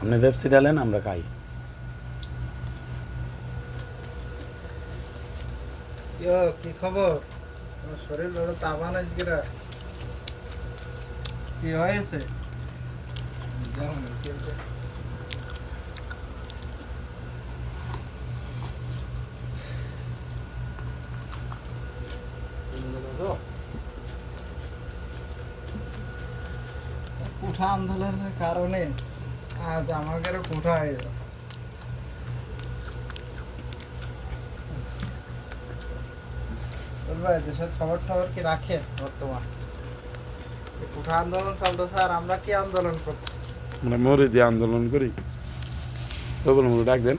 আপনি পেপসি ডালেন আমরা খাই কি খবর? শরীর বড় তাবান আজকে কি হয়েছে। কুঠা আন্দোলনের কারণে আজ আমাদেরও কুঠা দেশের খবর টবর কি রাখে বর্তমান? এই আন্দোলন চলতেছে আর আমরা কি আন্দোলন করছি আমরা মরে দিয়ে আন্দোলন করি। মুড়ি ডাক দেন।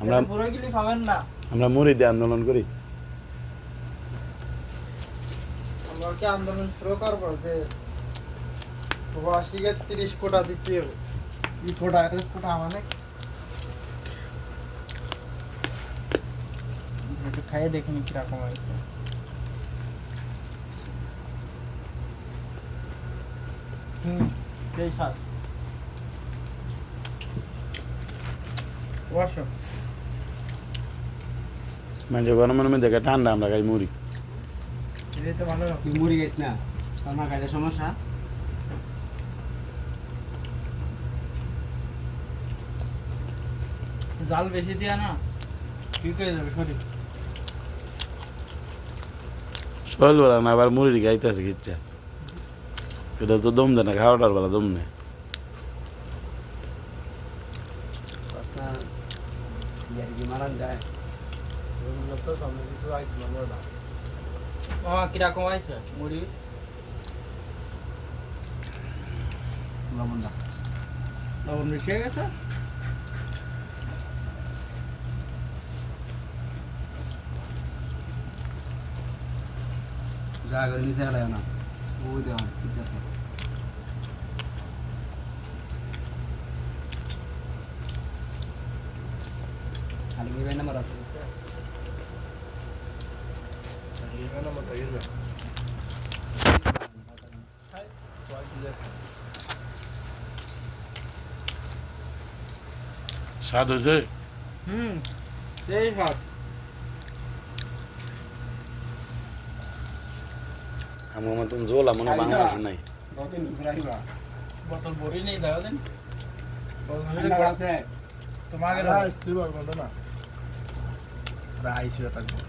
আমরা আমরা মরে দিয়ে আন্দোলন করি। আমরা কি আন্দোলন শুরু করব যে প্রবাসীকে তিরিশ কোটা দিতে হবে। ই কোটা? এত কোটা মানে? একটু খাইয়ে দেখিনি কীরকম হয়েছে। হুম সেই স্বাদ মানে গরমের মধ্যে ঠান্ডা আমরা খাই মুড়ি। তুই মুড়ি গেছ না আমার কাজে সমস্যা? জাল বেশি দিয়া না ঠিক হয়ে যাবে শরীর। সকালবেলা না আবার মুড়ি খাইতেছে কিচ্ছা। এটা তো দম দেয় না খাওয়াটার বেলা দম নেই মারান যায়। মামা কীরকম হয়েছে? মুড়ি? লবণ দা লবণ বেশি হয়ে গেছে? যা করে নিচে গেলে না। ওই দেওয়া ঠিক আছে খালি নাম্বার আছে। স্বাদ হয়েছে হুম সেই ভাত আমার মতন জোল আমার বাংলাদেশ নাই কতদিন ঘুরে আহিবা বোতল ভরি নেই দাও দিন নাম্বার আছে তোমাকে তুই বলব না রাইস থাকব আমার